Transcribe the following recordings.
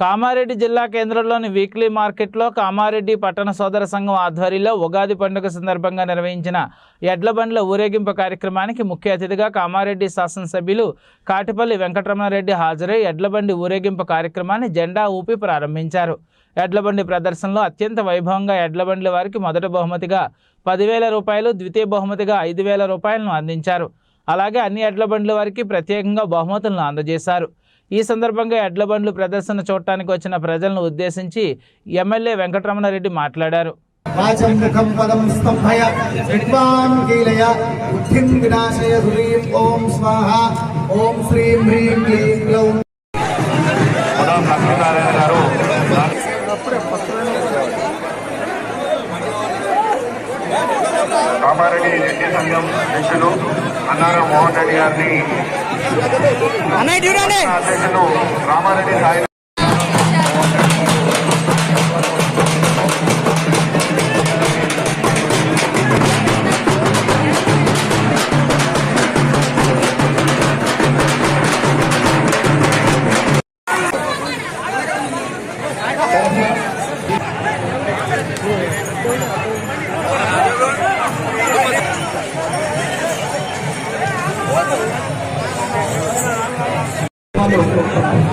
కామారెడ్డి జిల్లా కేంద్రంలోని వీక్లీ మార్కెట్లో కామారెడ్డి పట్టణ సోదర సంఘం ఆధ్వర్యంలో ఉగాది పండుగ సందర్భంగా నిర్వహించిన ఎడ్ల బండ్ల ఊరేగింపు కార్యక్రమానికి ముఖ్య అతిథిగా కామారెడ్డి శాసనసభ్యులు కాటిపల్లి వెంకటరమణారెడ్డి హాజరై ఎడ్లబండి ఊరేగింపు కార్యక్రమాన్ని జెండా ఊపి ప్రారంభించారు. ఎడ్లబండి ప్రదర్శనలో అత్యంత వైభవంగా ఎడ్లబండ్ల వారికి మొదటి బహుమతిగా పదివేల రూపాయలు ద్వితీయ బహుమతిగా ఐదు వేల రూపాయలను అందించారు. అలాగే అన్ని ఎడ్ల బండ్ల వారికి ప్రత్యేకంగా బహుమతులను అందజేశారు. ఈ సందర్భంగా ఎడ్ల బండ్లు ప్రదర్శన చూడటానికి వచ్చిన ప్రజలను ఉద్దేశించి ఎమ్మెల్యే వెంకటరమణారెడ్డి మాట్లాడారు. వాచం ముఖం పదం స్తంభయ విద్వాన్ కీలయ బుద్ధిం వినాశయ హ్రీం ఓం స్వాహ ఓం శ్రీం హ్రీం క్లీం గ్లౌం ఉదాం లక్ష్మీనారాయణ గారు కామారెడ్డి రెడ్డి సంఘం అధ్యక్షులు అన్నారం మోహన్ రెడ్డి గారిని అధ్యక్షులు రామారెడ్డి సాయి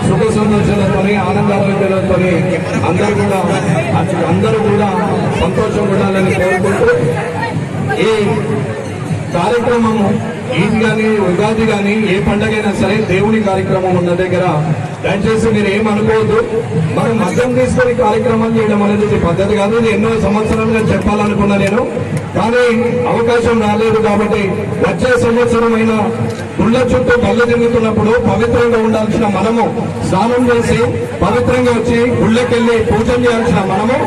సుఖ సంతోషాలతో ఆనందారోగ్యాలతో అందరూ కూడా అందరూ కూడా సంతోషం ఉండాలని కోరుకుంటూ ఈ కార్యక్రమము ఈద్ కానీ ఉగాది కానీ ఏ పండగైనా సరే దేవుని కార్యక్రమం ఉన్న దగ్గర దయచేసి మీరు ఏమనుకోవద్దు మనం మద్యం తీసుకొని కార్యక్రమాలు చేయడం అనేది పద్ధతి కాదు. ఇది ఎన్నో సంవత్సరాలుగా చెప్పాలనుకున్నా నేను. కానీ అవకాశం రాలేదు కాబట్టి వచ్చే సంవత్సరం అయినా గుళ్ళ చుట్టూ బల్ల తిరుగుతున్నప్పుడు పవిత్రంగా ఉండాల్సిన మనము స్నానం చేసి పవిత్రంగా వచ్చి గుళ్ళకెళ్ళి పూజలు చేయాల్సిన మనము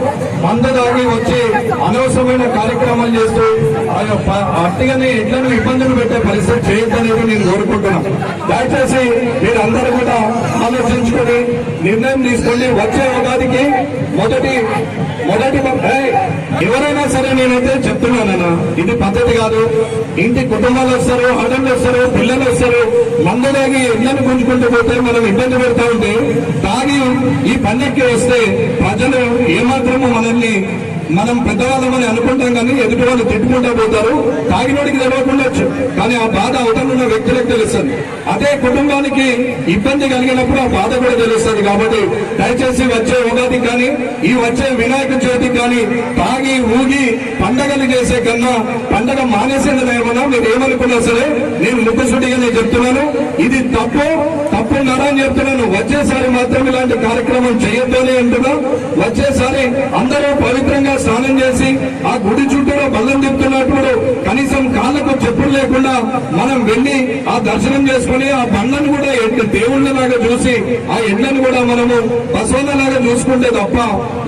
మందదాగి వచ్చి అనవసరమైన కార్యక్రమాలు చేస్తూ ఆ యొక్క అట్టిగానే ఎట్లను ఇబ్బందులు పెట్టే పరిస్థితి చేయొద్దనేది నేను కోరుకుంటున్నాను. దయచేసి మీరందరూ కూడా ఆలోచించుకొని నిర్ణయం తీసుకోండి. వచ్చే ఉగాదికి మొదటి మొదటి ఎవరైనా సరే నేనైతే చెప్తున్నానన్నా ఇది పద్ధతి కాదు. ఇంటి కుటుంబాలు వస్తారు ఆడళ్ళు వస్తారు పిల్లలు వస్తారు. మందు తాగి ఇళ్ళను గుంజుకుంటూ పోతే మనం ఇబ్బంది పెడతా ఉంటే తాగి ఈ పండక్కి వస్తే ప్రజలు ఏమాత్రము మనల్ని మనం పెద్దవాళ్ళమని అనుకుంటాం కానీ ఎదుటి వాళ్ళు తిట్టుకుంటూ పోతారు. తాగినోడికి తెలియకుండొచ్చు కానీ ఆ బాధ అవతలున్న వ్యక్తులకు తెలుస్తుంది. అదే కుటుంబానికి ఇబ్బంది కలిగినప్పుడు ఆ బాధ కూడా తెలుస్తుంది కాబట్టి దయచేసి వచ్చే ఉగాది కానీ ఈ వచ్చే వినాయక చవితి కానీ తాగి ఊగి పండగలు చేసే కన్నా పండగ మానేసేది ఏమన్నా మీరు ఏమనుకున్నా సరే నేను ముక్కుసూటిగా నేను చెప్తున్నాను. ఇది తప్పు తప్పు నడని చెప్తున్నాను. వచ్చేసారి మాత్రం ఇలాంటి కార్యక్రమం చేయొద్దని అంటున్నా. వచ్చేసారి అందరూ పవిత్రంగా స్నానం చేసి ఆ గుడి చుట్టూలో బలం తిప్పుతున్నప్పుడు కనీసం కాళ్ళకు చెప్పులు లేకుండా మనం వెళ్ళి ఆ దర్శనం చేసుకుని ఆ బండ్లను కూడా ఎడ్ల దేవుళ్ళలాగా చూసి ఆ ఎడ్లను కూడా మనము బసవన్నలాగా చూసుకుంటే తప్ప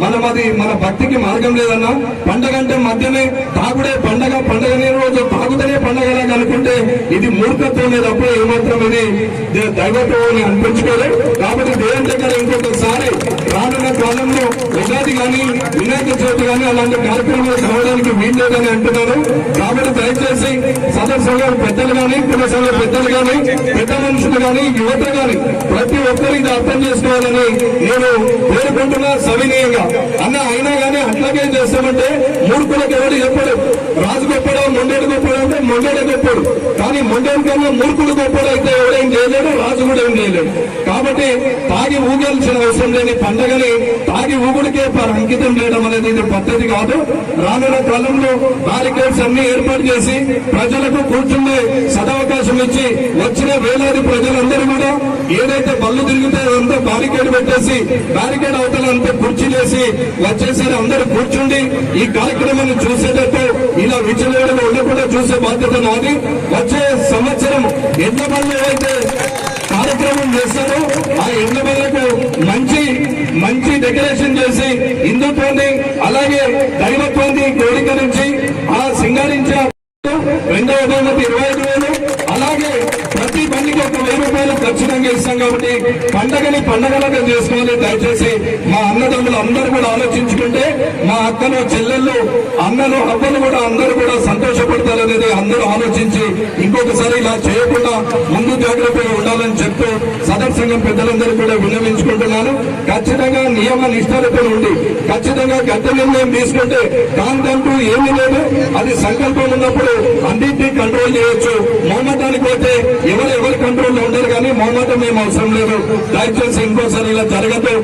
మనం అది మన భక్తికి మార్గం లేదన్నా. పండగ అంటే మధ్యమే తాగుడే పండగ పండగ రోజు తాగుతనే పండగలాగా అనుకుంటే ఇది మూర్ఖత్వమే తప్ప ఏమాత్రం ఇది దైవత్వం అనిపించుకోలేదు కాబట్టి దేవుని దగ్గర ఇంకొకసారి రానున్న కాలంలో ఉగాది కానీ వినాయక చవితి కానీ అలాంటి కార్యక్రమాలు కావడానికి వీల్లేదని అంటున్నారు. కాబట్టి దయచేసి పెద్దలు కానీ కుల సంఘ పెద్దలు కానీ పెద్ద మనుషులు కానీ యువత కానీ ప్రతి ఒక్కరు ఇది అర్థం చేసుకోవాలని నేను కోరుకుంటున్నా సవినీయంగా. అన్న అయినా కానీ అట్లాగే చేస్తామంటే మూర్ఖులకు ఎవరు చెప్పడు రాజు గొప్పడు మొండేడు గొప్పడు అంటే మొండేడే గొప్పడు. కానీ మొండేడు కన్నా మూర్ఖుడు గొప్పడు అయితే ఎవడేం చేయలేడు రాజు కూడా కాబట్టి తాగి ఊగాల్సిన అవసరం లేని పండగని తాగి ఊగుడికే అంకితం చేయడం అనేది ఇది పద్ధతి కాదు. రానున్న కాలంలో బ్యారికేడ్స్ అన్ని ఏర్పాటు చేసి ప్రజలకు కూర్చుండే సదవకాశం ఇచ్చి వచ్చిన వేలాది ప్రజలందరూ కూడా ఏదైతే బళ్ళు తిరుగుతాయో అంతా బ్యారికేడ్ పెట్టేసి బారికేడ్ అవతల అంతా కుర్చీ చేసి వచ్చేసరి. అందరూ కూర్చుండి ఈ కార్యక్రమాన్ని చూసేటట్టు ఇలా విచ్చలేడుగా ఉండకుండా చూసే బాధ్యత నాది. వచ్చే సంవత్సరం ఎడ్ల బళ్ళు ఏవైతే కార్యక్రమం చేస్తారు ఆ ఇండ్ల బళ్ళకు మంచి మంచి డెకరేషన్ చేసి హిందుత్వాన్ని అలాగే దైవత్వాన్ని కోరిక నుంచి ఆ సింగారించిన రెండవ బహుమతి ఇరవై ఐదు వేలు అలాగే ప్రతి బండికి ఒక వెయ్యి రూపాయలు ఖచ్చితంగా ఇస్తాం కాబట్టి పండగని పండగలాగా చేసుకోవాలి. దయచేసి మా అన్నదమ్ములు అందరూ కూడా ఆలోచించుకుంటే మా అక్కలు చెల్లెళ్ళు అన్నలు అవ్వలు కూడా అందరూ కూడా సంతోషపడతారనేది అందరూ ఆలోచించి ఇంకొకసారి ఇలా చేయకుండా ముందు జాగ్రత్తగా ఉండాలని చెప్తూ సదర్ సంఘం పెద్దలందరూ కూడా విన్నవించుకుంటున్నాను. ఖచ్చితంగా నియమ నిష్ఠలతో ఉండి ఖచ్చితంగా గత నిర్ణయం తీసుకుంటే దానికంటూ ఏమీ లేదు. అది సంకల్పం ఉన్నప్పుడు అన్నింటినీ కంట్రోల్ చేయొచ్చు. మొహమ్మటానికి పోతే ఎవరు ఎవరి కంట్రోల్లో ఉండరు కానీ మొహమ్మటం ఏం అవసరం లేదు. దయచేసి ఇంకోసారి ఇలా జరగదు.